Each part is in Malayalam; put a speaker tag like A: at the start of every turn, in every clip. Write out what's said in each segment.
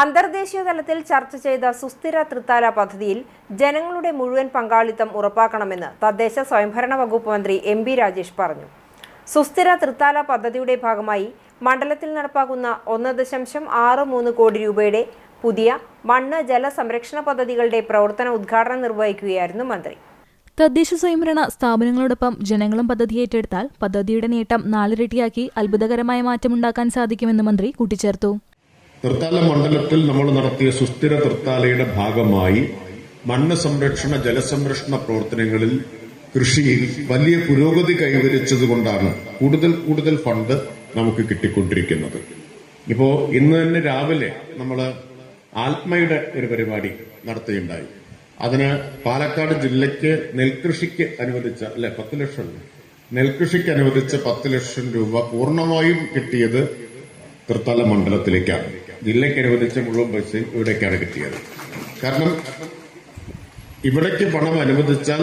A: അന്തർദേശീയ തലത്തിൽ ചർച്ച ചെയ്ത സുസ്ഥിര തൃത്താല പദ്ധതിയിൽ ജനങ്ങളുടെ മുഴുവൻ പങ്കാളിത്തം ഉറപ്പാക്കണമെന്ന് തദ്ദേശ സ്വയംഭരണ വകുപ്പ് മന്ത്രി എം ബി രാജേഷ് പറഞ്ഞു. സുസ്ഥിര തൃത്താല പദ്ധതിയുടെ ഭാഗമായി മണ്ഡലത്തിൽ നടപ്പാക്കുന്ന ഒന്ന് ദശാംശം ആറ് മൂന്ന് കോടി രൂപയുടെ പുതിയ മണ്ണ് ജല സംരക്ഷണ പദ്ധതികളുടെ പ്രവർത്തന ഉദ്ഘാടനം നിർവഹിക്കുകയായിരുന്നു മന്ത്രി.
B: തദ്ദേശ സ്വയംഭരണ സ്ഥാപനങ്ങളോടൊപ്പം ജനങ്ങളും പദ്ധതി ഏറ്റെടുത്താൽ പദ്ധതിയുടെ നേട്ടം നാലിരട്ടിയാക്കി അത്ഭുതകരമായ മാറ്റമുണ്ടാക്കാൻ സാധിക്കുമെന്ന് മന്ത്രി കൂട്ടിച്ചേർത്തു.
C: തൃത്താല മണ്ഡലത്തിൽ നമ്മൾ നടത്തിയ സുസ്ഥിര തൃത്താലയുടെ ഭാഗമായി മണ്ണ് സംരക്ഷണ ജലസംരക്ഷണ പ്രവർത്തനങ്ങളിൽ കൃഷിയിൽ വലിയ പുരോഗതി കൈവരിച്ചതുകൊണ്ടാണ് കൂടുതൽ കൂടുതൽ ഫണ്ട് നമുക്ക് കിട്ടിക്കൊണ്ടിരിക്കുന്നത്. ഇപ്പോ ഇന്ന് തന്നെ രാവിലെ നമ്മൾ ആത്മയുടെ ഒരു പരിപാടി നടത്തുകയുണ്ടായി. അതിന് പാലക്കാട് ജില്ലയ്ക്ക് നെൽകൃഷിക്ക് അനുവദിച്ച അല്ലെ പത്ത് ലക്ഷം നെൽകൃഷിക്ക് അനുവദിച്ച പത്ത് ലക്ഷം രൂപ പൂർണമായും കിട്ടിയത് തൃത്താല മണ്ഡലത്തിലേക്കാണ് ജില്ലയ്ക്ക് അനുവദിച്ച മുഴുവൻ പൈസ ഇവിടേക്കാണ് കിട്ടിയത്. കാരണം ഇവിടേക്ക് പണം അനുവദിച്ചാൽ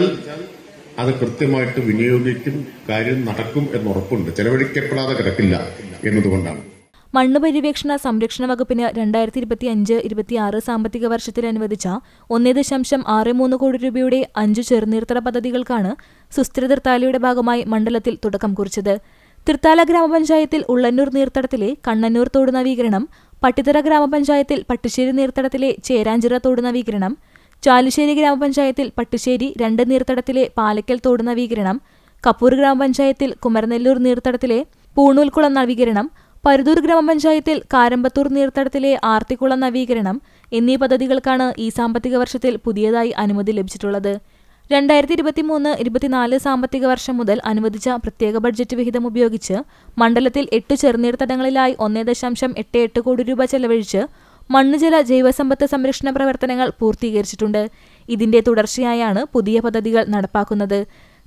C: അത് കൃത്യമായിട്ട് വിനിയോഗിക്കും കാര്യം നടക്കും എന്നുറപ്പുണ്ട് ചെലവഴിക്കപ്പെടാതെ കിടക്കില്ല എന്നതുകൊണ്ടാണ്.
B: മണ്ണ് പര്യവേക്ഷണ സംരക്ഷണ വകുപ്പിന് രണ്ടായിരത്തി ഇരുപത്തി അഞ്ച് ഇരുപത്തിയാറ് സാമ്പത്തിക വർഷത്തിൽ അനുവദിച്ച ഒന്നേ ദശാംശം ആറ് മൂന്ന് കോടി രൂപയുടെ അഞ്ച് ചെറുനീർത്തട പദ്ധതികൾക്കാണ് സുസ്ഥിര തൃത്താലയുടെ ഭാഗമായി മണ്ഡലത്തിൽ തുടക്കം കുറിച്ചത്. തൃത്താല ഗ്രാമപഞ്ചായത്തിൽ ഉള്ളന്നൂർ നീർത്തടത്തിലെ കണ്ണന്നൂർ തോട് നവീകരണം പട്ടിത്തറ ഗ്രാമപഞ്ചായത്തിൽ പട്ടുശ്ശേരി നീർത്തടത്തിലെ ചേരാഞ്ചിറ തോട് നവീകരണം ചാലുശ്ശേരി ഗ്രാമപഞ്ചായത്തിൽ പട്ടുശ്ശേരി രണ്ട് നീർത്തടത്തിലെ പാലക്കൽ തോട് നവീകരണം കപ്പൂർ ഗ്രാമപഞ്ചായത്തിൽ കുമരനെല്ലൂർ നീർത്തടത്തിലെ പൂണൂൽക്കുളം നവീകരണം പരുതൂർ ഗ്രാമപഞ്ചായത്തിൽ കാരമ്പത്തൂർ നീർത്തടത്തിലെ ആർത്തിക്കുളം നവീകരണം എന്നീ പദ്ധതികൾക്കാണ് ഈ സാമ്പത്തിക വർഷത്തിൽ പുതിയതായി അനുമതി ലഭിച്ചിട്ടുള്ളത്. രണ്ടായിരത്തി ഇരുപത്തി മൂന്ന് ഇരുപത്തിനാല് സാമ്പത്തിക വർഷം മുതൽ അനുവദിച്ച പ്രത്യേക ബഡ്ജറ്റ് വിഹിതം ഉപയോഗിച്ച് മണ്ഡലത്തിൽ എട്ട് ചെറുനീർത്തടങ്ങളിലായി ഒന്നേ ദശാംശം എട്ട് എട്ട് കോടി രൂപ ചെലവഴിച്ച് മണ്ണുജല ജൈവസമ്പത്ത് സംരക്ഷണ പ്രവർത്തനങ്ങൾ പൂർത്തീകരിച്ചിട്ടുണ്ട്. ഇതിന്റെ തുടർച്ചയായാണ് പുതിയ പദ്ധതികൾ നടപ്പാക്കുന്നത്.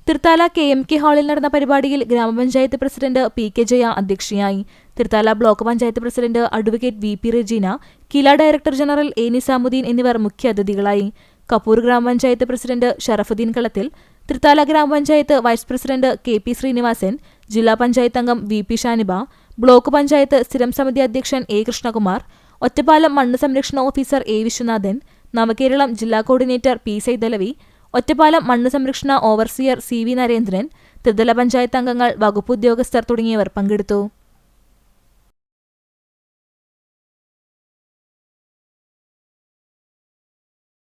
B: തിർത്താല കെ എം കെ ഹാളിൽ നടന്ന പരിപാടിയിൽ ഗ്രാമപഞ്ചായത്ത് പ്രസിഡന്റ് പി കെ ജയ അധ്യക്ഷയായി. Thrithala block panchayat president advocate V P Regina KILA director general A Nizamuddin എന്നിവർ മുഖ്യാതിഥികളായി കപ്പൂർ ഗ്രാമപഞ്ചായത്ത് പ്രസിഡന്റ് ഷറഫുദ്ദീൻ കളത്തിൽ തൃത്താല ഗ്രാമപഞ്ചായത്ത് vice president K P Sreenivasan ജില്ലാ പഞ്ചായത്ത് അംഗം V P Shaniba block panchayat സ്ഥിരം സമിതി അധ്യക്ഷൻ എ കൃഷ്ണകുമാർ ഒറ്റപ്പാലം മണ്ണ് സംരക്ഷണ ഓഫീസർ എ വിശ്വനാഥൻ നവകേരളം ജില്ലാ കോർഡിനേറ്റർ പി സൈതലവി ഒറ്റപ്പാലം മണ്ണ് സംരക്ഷണ ഓവർസിയർ സി വി നരേന്ദ്രൻ ത്രിതല പഞ്ചായത്ത് അംഗങ്ങൾ വകുപ്പ് ഉദ്യോഗസ്ഥർ തുടങ്ങിയവർ പങ്കെടുത്തു.